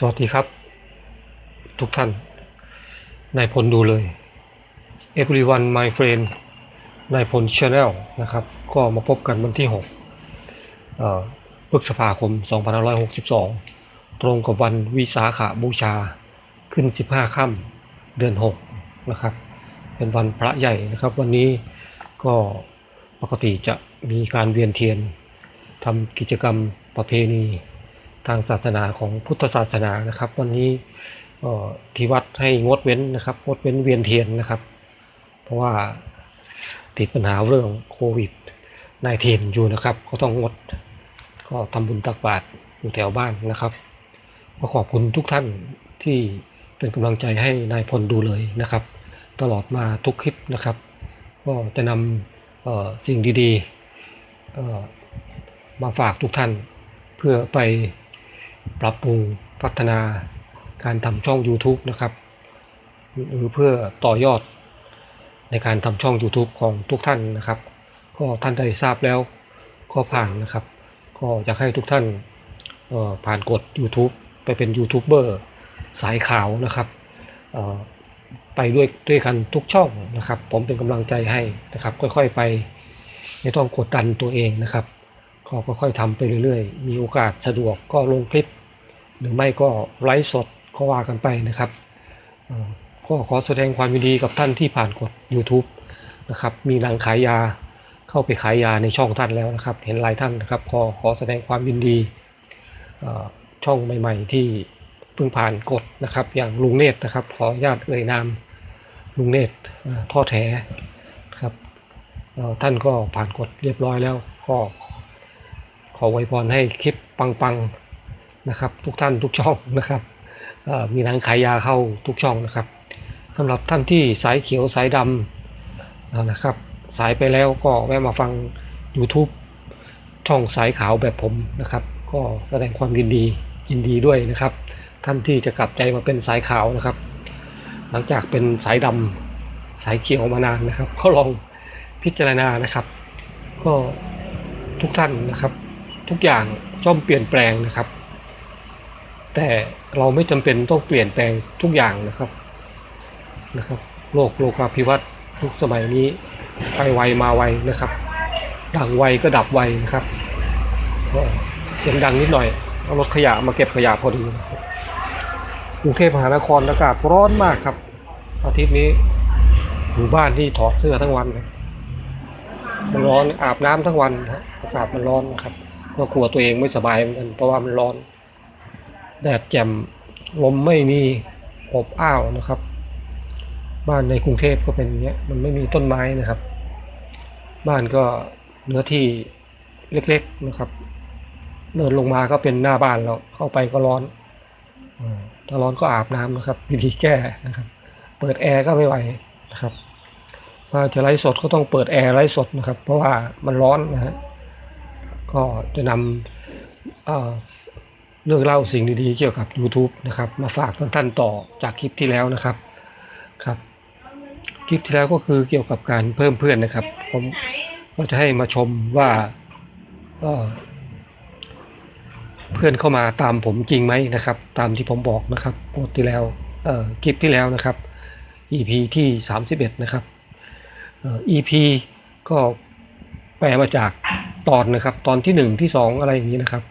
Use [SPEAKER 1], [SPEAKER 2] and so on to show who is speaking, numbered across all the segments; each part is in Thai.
[SPEAKER 1] สวัสดีครับ ทุกท่านนายพลดูเลย everyone my friend นายพล Channel นะครับ ก็มาพบกันวันที่6เอ่อพฤษภาคม 2562 ตรงกับวันวิสาขาบูชาขึ้น 15 ค่ำเดือน 6 นะครับ เป็นวันพระใหญ่นะครับ วันนี้ก็ปกติจะมีการเวียนเทียนทำกิจกรรมประเพณี ทางศาสนาของพุทธศาสนานะครับ วันนี้ที่วัดให้งดเว้นนะครับงดเว้นเวียนเทียนนะครับ เพราะว่าติดปัญหาเรื่องโควิดนายเทนอยู่นะครับ ก็ต้องงดก็ทำบุญตักบาตรอยู่แถวบ้านนะครับก็ขอบคุณทุกท่านที่เป็นกำลังใจให้นายพลดูเลยนะครับ ตลอดมาทุกคลิปนะครับ ก็จะนำสิ่งดีๆมาฝากทุกท่านเพื่อไป ปรับปรุงพัฒนาการทำช่อง YouTube นะครับ หรือเพื่อต่อยอดในการทำช่อง YouTube ของทุกท่านนะครับ ก็ท่านได้ทราบแล้วก็ผ่านนะครับ ก็อยากให้ทุกท่านออผ่านกด YouTube ไปเป็นยูทูบเบอร์สายขาวนะครับออไปด้วยด้วยกันทุกช่องนะครับ ผมเป็นกำลังใจให้นะครับ ค่อยๆไปไม่ต้องกดดันตัวเองนะครับ ก็ค่อยๆทำไปเรื่อยๆ มีโอกาสสะดวกก็ลงคลิป หรือไม่ก็ไลฟ์สดก็ว่ากันไปนะครับก็ขอแสดงความยินดีกับท่านที่ผ่านกด YouTube นะครับมีหนังขายยาเข้าไปขายยาในช่องท่านแล้วนะครับ เห็นหลายท่านนะครับขอขอแสดงความยินดีช่องใหม่ ๆ ที่เพิ่งผ่านกดนะครับ อย่างลุงเนตรนะครับ ขออนุญาตเอ่ยนามลุงเนตรท่อแถครับท่านก็ผ่านกดเรียบร้อยแล้วก็ขอไวยพรให้คลิปปังๆ นะครับ ทุกท่านทุกช่องนะครับมีหนังขายยาเข้าทุกช่องนะครับสำหรับท่านที่สายเขียวสายดำนะครับ สายไปแล้วก็แวะมาฟัง YouTube ช่องสายขาวแบบผมนะครับ ก็แสดงความยินดียินดีด้วยนะครับ ท่านที่จะกลับใจมาเป็นสายขาวนะครับ หลังจากเป็นสายดำสายเขียวมานานนะครับก็ลองพิจารณานะครับ ก็ทุกท่านนะครับ ทุกอย่างย่อมเปลี่ยนแปลงนะครับ แต่เราไม่จำเป็นต้องเปลี่ยนแปลงทุกอย่างนะครับนะครับ โลกโลกาภิวัตน์ยุคสมัยนี้ไปไวมาไวนะครับ ดังไวก็ดับไวนะครับเสียงดังนิดหน่อยเอารถขยะมาเก็บขยะพอดีกรุงเทพมหานครอากาศร้อนมากครับ อาทิตย์นี้อยู่บ้านที่ถอดเสื้อทั้งวันเลยมันร้อนอาบน้ำทั้งวันนะฮะอากาศมันร้อนนะครับก็กลัวตัวเองไม่สบายเหมือนกันเพราะว่ามันร้อน แดดแจ่มลมไม่มีอบอ้าวนะครับ บ้านในกรุงเทพก็เป็นอย่างเงี้ยมันไม่มีต้นไม้นะครับ บ้านก็เนื้อที่เล็กๆนะครับเดินลงมาก็เป็นหน้าบ้านเราเข้าไปก็ร้อนถ้าร้อนก็อาบน้ำนะครับวิธีแก้นะครับ เปิดแอร์ก็ไม่ไหวนะครับว่าจะไลฟ์สดก็ต้องเปิดแอร์ไลฟ์สดนะครับ เพราะว่ามันร้อนนะฮะก็จะนำ เรื่องเล่าสิ่งดีๆ เกี่ยวกับ YouTube นะครับ มาฝากท่านๆต่อจากคลิปที่แล้วนะครับครับ คลิปที่แล้วก็คือเกี่ยวกับการเพิ่มเพื่อนนะครับ ผมก็จะให้มาชมว่าเพื่อนเข้ามาตามผมจริงไหมนะครับ ตามที่ผมบอกนะครับกดที่แล้วเอ่อคลิปที่แล้วนะครับ EP ที่ 31 นะครับเอ่อ EP ก็แปลมาจากตอนนะครับ ตอนที่หนึ่งที่สองอะไรอย่างนี้นะครับ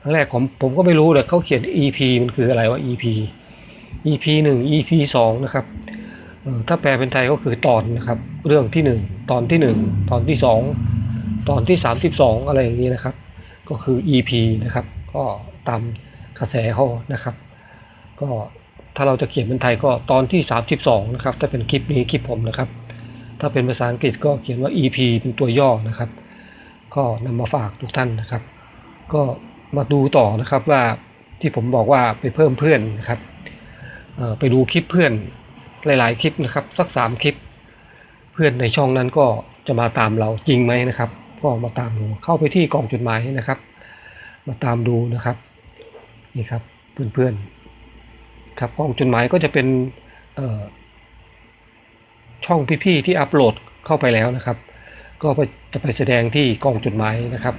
[SPEAKER 1] ครั้งแรกผมผมก็ไม่รู้เลยเขาเขียน EP มันคืออะไรว่า EP EP หนึ่ง EP สองนะครับถ้าแปลเป็นไทยก็คือตอนนะครับ เรื่องที่หนึ่งตอนที่หนึ่งตอนที่สองตอนที่สามสิบสองอะไรอย่างนี้นะครับ ก็คือ EP นะครับ ก็ตามกระแสเขานะครับ ก็ถ้าเราจะเขียนเป็นไทยก็ตอนที่ 32 นะครับ ถ้าเป็นคลิปนี้คลิปผมนะครับ ถ้าเป็นภาษาอังกฤษก็เขียนว่า EP เป็นตัวย่อนะครับ ก็นำมาฝากทุกท่านนะครับ ก็ มาดูต่อนะครับว่าที่ผมบอกว่าไปเพิ่มเพื่อนนะครับไปดูคลิปเพื่อนหลาย ๆ คลิปนะครับสัก 3 คลิป เพื่อนในช่องนั้นก็จะมาตามเราจริงไหมนะครับก็มาตามดูเข้าไปที่กล่องจดหมายนะครับ มาตามดูนะครับนี่ครับเพื่อนๆครับกล่องจดหมายก็จะเป็นช่องพี่ๆที่อัปโหลดเข้าไปแล้วนะครับ ก็จะไปแสดงที่กล่องจดหมายนะครับ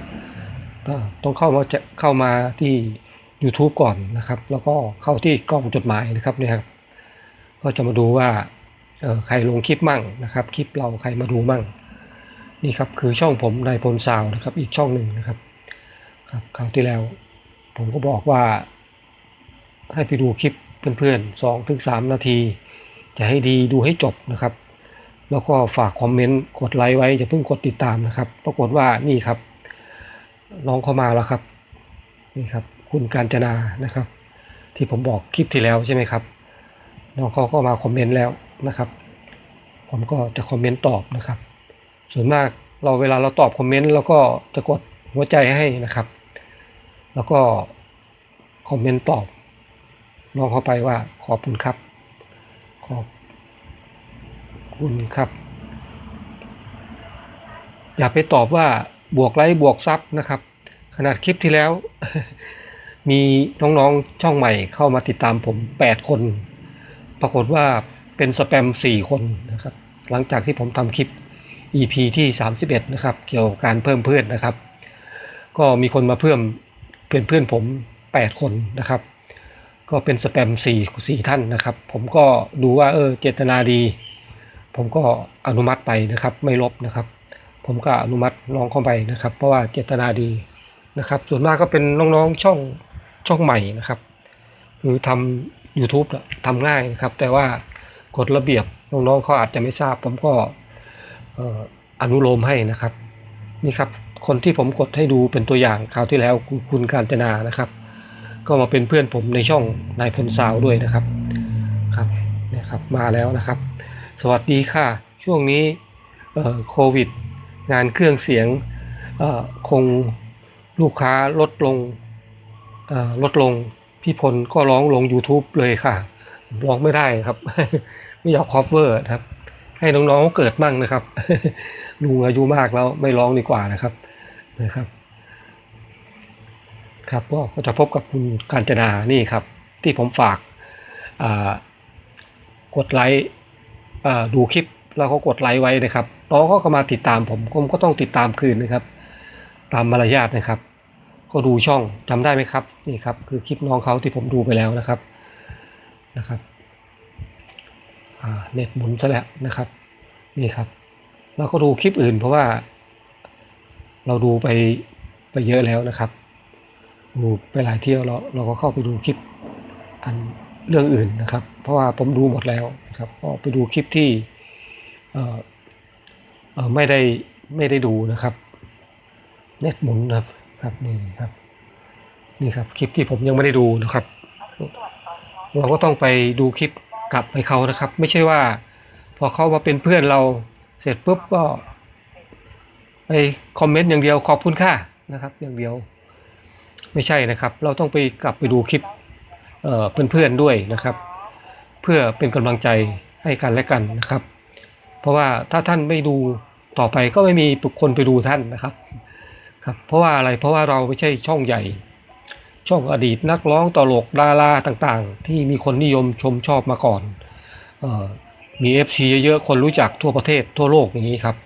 [SPEAKER 1] ต้องเข้ามาจะเข้ามาที่ YouTube ก่อนนะครับ แล้วก็เข้าที่กล้องจดหมายนะครับเนี่ยครับก็จะมาดูว่าใครลงคลิปมั่งนะครับ คลิปเราใครมาดูมั่ง นี่ครับคือช่องผมนายพลซาวนะครับ อีกช่องหนึ่งนะครับ ครับคราวที่แล้ว ผมก็บอกว่า ให้ไปดูคลิปเพื่อนๆสองถึงสามนาที จะให้ดีดูให้จบนะครับ แล้วก็ฝากคอมเมนต์กดไลค์ไว้จะเพิ่งกดติดตามนะครับ ปรากฏว่านี่ครับ น้องเข้ามาแล้วครับนี่ครับ คุณการจนานะครับ ที่ผมบอกคลิปที่แล้วใช่ไหมครับ น้องเขาก็มาคอมเมนต์แล้วนะครับ ผมก็จะคอมเมนต์ตอบนะครับ ส่วนมากเราเวลาเราตอบคอมเมนต์แล้วก็จะกดหัวใจให้นะครับ แล้วก็คอมเมนต์ตอบน้องเข้าไปว่าขอบคุณครับ ขอบคุณครับ อย่าไปตอบว่า บวกไลค์บวกซับนะครับ ขนาดคลิปที่แล้ว มีน้องๆช่องใหม่เข้ามาติดตามผม 8 คน ปรากฏว่าเป็นสแปม 4 คนนะครับ หลังจากที่ผมทำคลิป EP ที่ 31 นะครับ เกี่ยวกับการเพิ่มเพื่อนนะครับ ก็มีคนมาเพิ่มเป็นเพื่อนผม 8 คนนะครับ ก็เป็นสแปม 4 4 ท่านนะครับ ผมก็ดูว่าเออเจตนาดี ผมก็อนุมัติไปนะครับ ไม่ลบนะครับ ผมก็อนุมัติน้องเข้าไปนะครับ เพราะว่าเจตนาดีนะครับ ส่วนมากก็เป็นน้องๆช่องช่องใหม่นะครับ คือทำ YouTube ทำง่ายนะครับ แต่ว่ากฎระเบียบน้องๆเขาอาจจะไม่ทราบ ผมก็อนุโลมให้นะครับ นี่ครับ คนที่ผมกดให้ดูเป็นตัวอย่างคราวที่แล้วคุณการจนานะครับ ก็มาเป็นเพื่อนผมในช่องนายพลสาวด้วยนะครับครับนี่ครับมาแล้วนะครับ สวัสดีค่ะ ช่วงนี้โควิด งานเครื่องเสียงคงลูกค้าลดลงลดลงพี่พลก็ร้องลง YouTube เลยค่ะ ร้องไม่ได้ครับ ไม่อยากคอฟเวอร์ครับ ให้น้องๆเกิดมั่งนะครับลุงอายุมากแล้วไม่ร้องดีกว่านะครับนะครับ ครับก็จะพบกับคุณการจนานี่ครับ ที่ผมฝากกดไลค์ดูคลิป แล้วก็กดไลค์ไว้นะครับน้องก็เข้ามาติดตามผม ผมก็ต้องติดตามคืนนะครับ ตามมารยาทนะครับ ก็ดูช่องจำได้ไหมครับนี่ครับ คือคลิปน้องเขาที่ผมดูไปแล้วนะครับนะครับเน็ตหมุนซะแล้วนะครับนี่ครับเราก็ดูคลิปอื่นเพราะว่า เราดูไปไปเยอะแล้วนะครับดูไปหลายเที่ยวเราเราก็เข้าไปดูคลิปอันเรื่องอื่นนะครับ เพราะว่าผมดูหมดแล้วนะครับก็ไปดูคลิปที่ ไม่ได้ไม่ได้ดูนะครับ เน็ตหมุนนะครับครับนี่ครับนี่ครับคลิปที่ผมยังไม่ได้ดูนะครับ เราก็ต้องไปดูคลิปกลับให้เขานะครับ ไม่ใช่ว่า พอเขามาเป็นเพื่อนเราเสร็จปุ๊บก็ไปคอมเมนต์อย่างเดียวขอบคุณค่ะนะครับ อย่างเดียวไม่ใช่นะครับ เราต้องไปกลับไปดูคลิปเเพื่อนๆด้วยนะครับ เพื่อเป็นกำลังใจให้กันและกันนะครับ เพราะว่าถ้าท่านไม่ดูต่อไปก็ไม่มีคนไปดูท่านนะครับครับ เพราะว่าอะไรเพราะว่าเราไม่ใช่ช่องใหญ่ ช่องอดีตนักร้องตลกดาราต่างๆ ที่มีคนนิยมชมชอบมาก่อนเอ่อมี FC เยอะๆคนรู้จักทั่วประเทศทั่วโลกอย่างนี้ครับ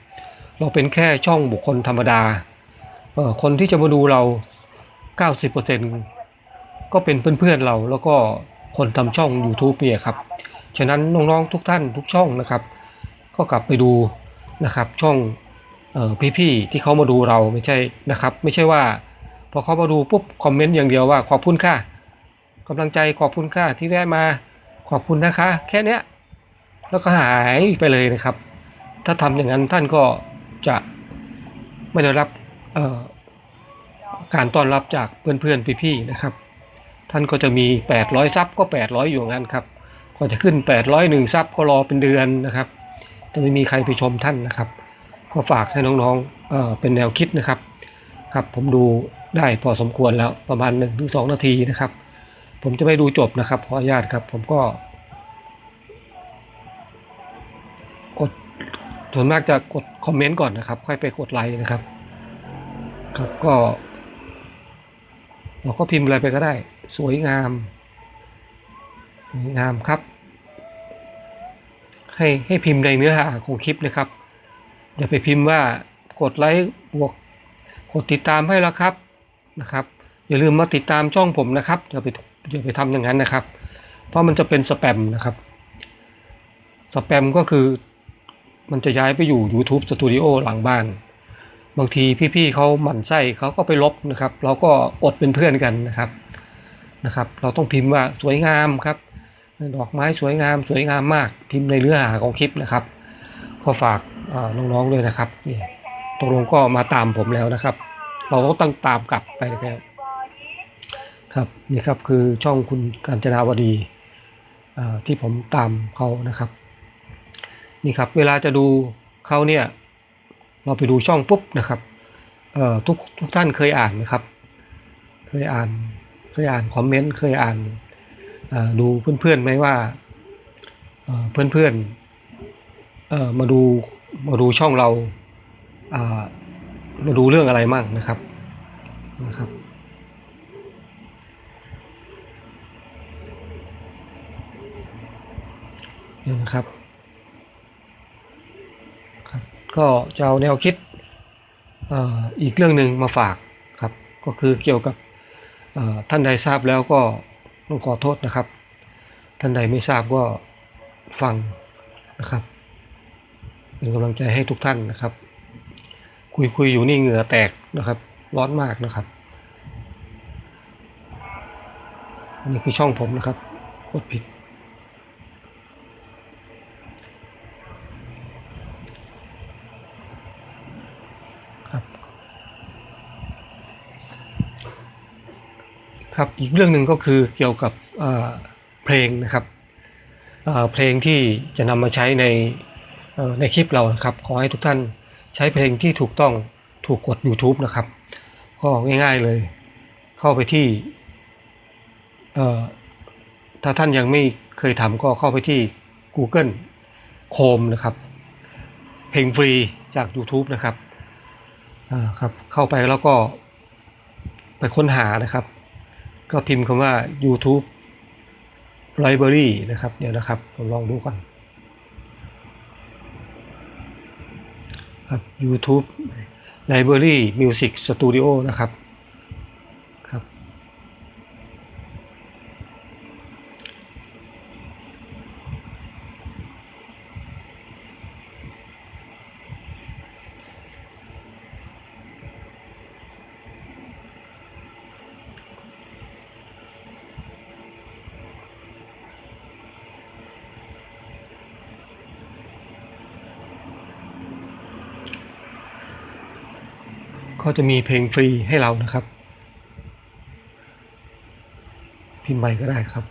[SPEAKER 1] เราเป็นแค่ช่องบุคคลธรรมดาคนที่จะมาดูเรา 90%ก็เป็นเพื่อนๆเราแล้วก็คนทำช่อง YouTube เนี่ยครับ ฉะนั้นน้องๆทุกท่านทุกช่องนะครับ ก็กลับไปดูนะครับ ช่องอ่อพี่ๆที่เขามาดูเราไม่ใช่นะครับ ไม่ใช่ว่า พอเขามาดูปุ๊บคอมเมนต์อย่างเดียวว่าขอบคุณค่ะกำลังใจขอบคุณค่ะที่แวะมาขอบคุณนะคะ แค่เนี้ยแล้วก็หายไปเลยนะครับ ถ้าทำอย่างนั้นท่านก็จะไม่ได้รับการต้อนรับจากเพื่อนๆพี่ๆนะครับ ท่านก็จะมี 800ซับก็ 800 อยู่งั้นครับกว่าจะขึ้น 801ซับก็รอเป็นเดือนนะครับ จะไม่มีใครไปชมท่านนะครับ ก็ฝากให้น้องๆเเป็นแนวคิดนะครับ ครับผมดูได้พอสมควรแล้วประมาณ1นถึงสนาทีนะครับ ผมจะไม่ดูจบนะครับ ขออนุญาตครับ ผมก็กดส่วนมากจะกดคอมเมนต์ก่อนนะครับ ค่อยไปกดไลค์นะครับ ครับก็ เราก็พิมพ์อะไรไปก็ได้ สวยงามสวยงามครับ ให้ให้พิมพ์ในเนื้อหาของคลิปนะครับ อย่าไปพิมพ์ว่ากดไลค์บวกกดติดตามให้แล้วครับนะครับ อย่าลืมมาติดตามช่องผมนะครับอย่าไปอย่าไปทำอย่างนั้นนะครับ เพราะมันจะเป็นสแปมนะครับสแปมก็คือมันจะย้ายไปอยู่ YouTube Studio หลังบ้าน บางทีพี่ๆเขาหมั่นไส้เขาก็ไปลบนะครับ เราก็อดเป็นเพื่อนกันนะครับนะครับ เราต้องพิมพ์ว่าสวยงามครับ ดอกไม้สวยงามสวยงามมากพิมพ์ในเนื้อหาของคลิปนะครับ ก็ฝากน้องๆด้วยนะครับนี่ตกลงก็มาตามผมแล้วนะครับ เราต้องตั้งตามกลับไปนะครับครับนี่ครับคือช่องคุณกาญจนาวดีที่ผมตามเขานะครับนี่ครับเวลาจะดูเขาเนี่ยเราไปดูช่องปุ๊บนะครับทุกทุกท่านเคยอ่านไหมครับ เคยอ่านเคยอ่านคอมเมนต์เคยอ่านอ่า ดูเพื่อนๆไหมว่าเพื่อนๆมาดูมาดูช่องเรามาดูเรื่องอะไรมั่งนะครับนะครับนี่นะครับครับ ก็จะเอาแนวคิดอีกเรื่องหนึ่งมาฝากครับ ก็คือเกี่ยวกับท่านใดทราบแล้วก็ ต้องขอโทษนะครับ ท่านใดไม่ทราบก็ฟังนะครับ เป็นกำลังใจให้ทุกท่านนะครับ คุยคุยอยู่นี่เหงื่อแตกนะครับ ร้อนมากนะครับน,นี่คือช่องผมนะครับกดผิด ครับอีกเรื่องหนึ่งก็คือเกี่ยวกับเพลงนะครับเพลงที่จะนำมาใช้ในในคลิปเราครับขอให้ทุกท่านใช้เพลงที่ถูกต้องถูกกด YouTube นะครับก็ง่ายๆเลย เข้าไปที่ถ้าท่านยังไม่เคยทำก็เข้าไปที่ Google Chrome นะครับ เพลงฟรีจาก YouTube นะครับครับเข้าไปแล้วก็ไปค้นหานะครับ ก็พิมพ์คำว่า YouTube Library นะครับ เดี๋ยวนะครับ ผมลองดูก่อนครับ YouTube Library Music Studio นะครับครับ ก็จะมีเพลงฟรีให้เรานะครับ พิมพ์ไปก็ได้ครับ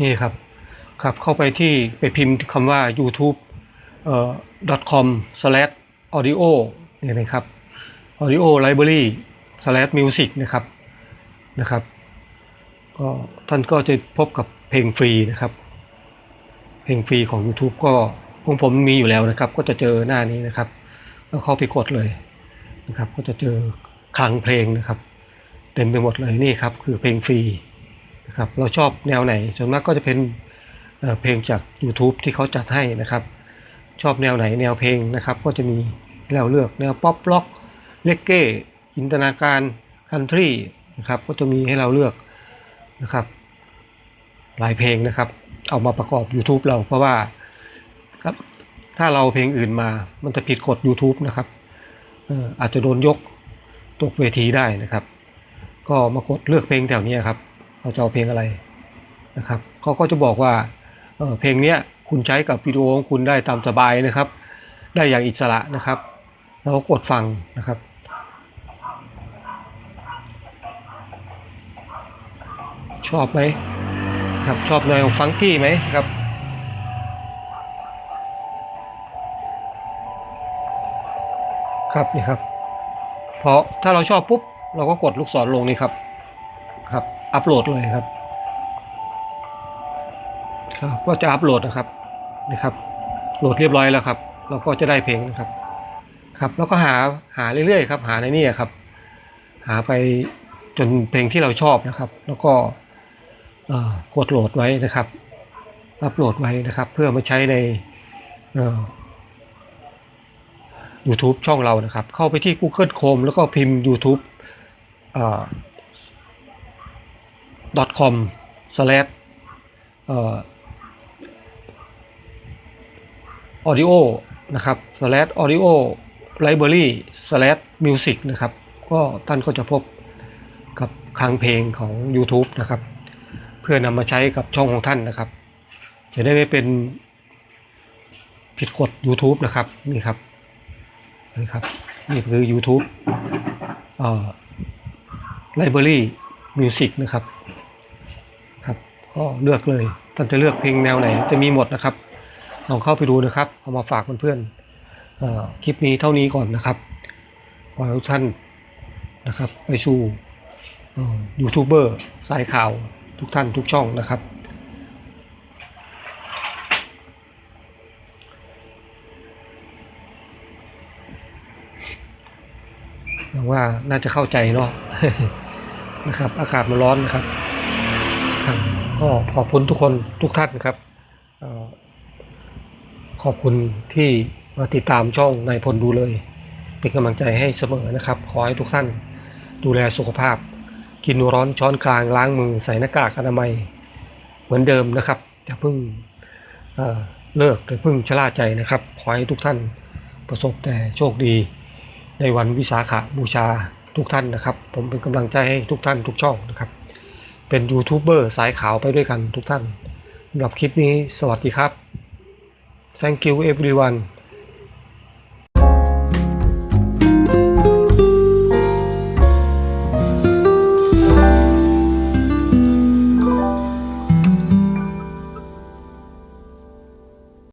[SPEAKER 1] นี่ครับครับเข้าไปที่ไปพิมพ์คำว่า youtube เอ่อ .com slash audio เนี่ยนะครับ audio library slash music นะครับนะครับ ก็ท่านก็จะพบกับเพลงฟรีนะครับ เพลงฟรีของ YouTube ก็ของผมมีอยู่แล้วนะครับ ก็จะเจอหน้านี้นะครับ แล้วเข้าไปกดเลยนะครับ ก็จะเจอคลังเพลงนะครับ เต็มไปหมดเลยนี่ครับ คือเพลงฟรีนะครับ เราชอบแนวไหนส่วนมากก็จะเป็นเพลงจาก YouTube ที่เขาจัดให้นะครับ ชอบแนวไหนแนวเพลงนะครับ ก็จะมีให้เราเลือกแนวป๊อปล็อกเลกเก้จินตนาการคันทรีนะครับ ก็จะมีให้เราเลือก นะครับ หลายเพลงนะครับ เอามาประกอบ YouTube เราเพราะว่าครับถ้าเราเพลงอื่นมามันจะผิดกฎ YouTube นะครับเอออาจจะโดนยกตกเวทีได้นะครับ ก็มากดเลือกเพลงแถวนี้ครับเราจะเอาเพลงอะไรนะครับเขาก็จะบอกว่าเออเพลงนี้คุณใช้กับวิดีโอของคุณได้ตามสบายนะครับ ได้อย่างอิสระนะครับ เราก็กดฟังนะครับ ชอบไหมครับชอบแนวฟังกี้ไหมครับครับนี่ครับเพอถ้าเราชอบปุ๊บ เราก็กดลูกศรลงนี่ครับ ครับ อัปโหลดเลยครับ ครับก็จะอัปโหลดนะครับนี่ครับโหลดเรียบร้อยแล้วครับ เราก็จะได้เพลงนะครับ ครับ แล้วก็หาหาเรื่อยๆครับ หาในนี่ครับ หาไปจนเพลงที่เราชอบนะครับ แล้วก็ กดโหลดไว้นะครับ อัปโหลดไว้นะครับ เพื่อมาใช้ในเอ่อ YouTube ช่องเรานะครับ เข้าไปที่ Google Chrome แล้วก็พิมพ์ YouTube .com slash audio นะครับ slash audio library slash music นะครับ ก็ท่านก็จะพบกับคลังเพลงของ YouTube นะครับ พื่อนำมาใช้กับช่องของท่านนะครับ จะได้ไม่เป็นผิดกฎ YouTube นะครับนี่ครับนี่ครับนี่คือ YouTube เอ่อ Library Music นะครับครับก็เลือกเลยท่านจะเลือกเพลงแนวไหน จะมีหมดนะครับลองเข้าไปดูนะครับ เอามาฝากเพื่อนๆคลิปนี้เท่านี้ก่อนนะครับขอให้ทุกท่านนะครับ ไปสู่ยูทูบเบอร์สายข่าว ทุกท่านทุกช่องนะครับหวังว่าน่าจะเข้าใจเนาะนะครับ อากาศมันร้อนนะครับก็ขอบคุณทุกคนทุกท่านครับขอบคุณที่มาติดตามช่องนายพลดูเลย เป็นกำลังใจให้เสมอนะครับ ขอให้ทุกท่านดูแลสุขภาพ กินร้อนช้อนกลางล้างมือใส่หน้ากากอนามัยเหมือนเดิมนะครับอย่าเพิ่งเเลิกหรือเพิ่งชะล่าใจนะครับ ขอให้ทุกท่านประสบแต่โชคดีในวันวิสาขบูชาทุกท่านนะครับ ผมเป็นกำลังใจให้ทุกท่านทุกช่องนะครับ เป็นยูทูบเบอร์สายขาวไปด้วยกันทุกท่านสำหรับคลิปนี้สวัสดีครับ thank you everyone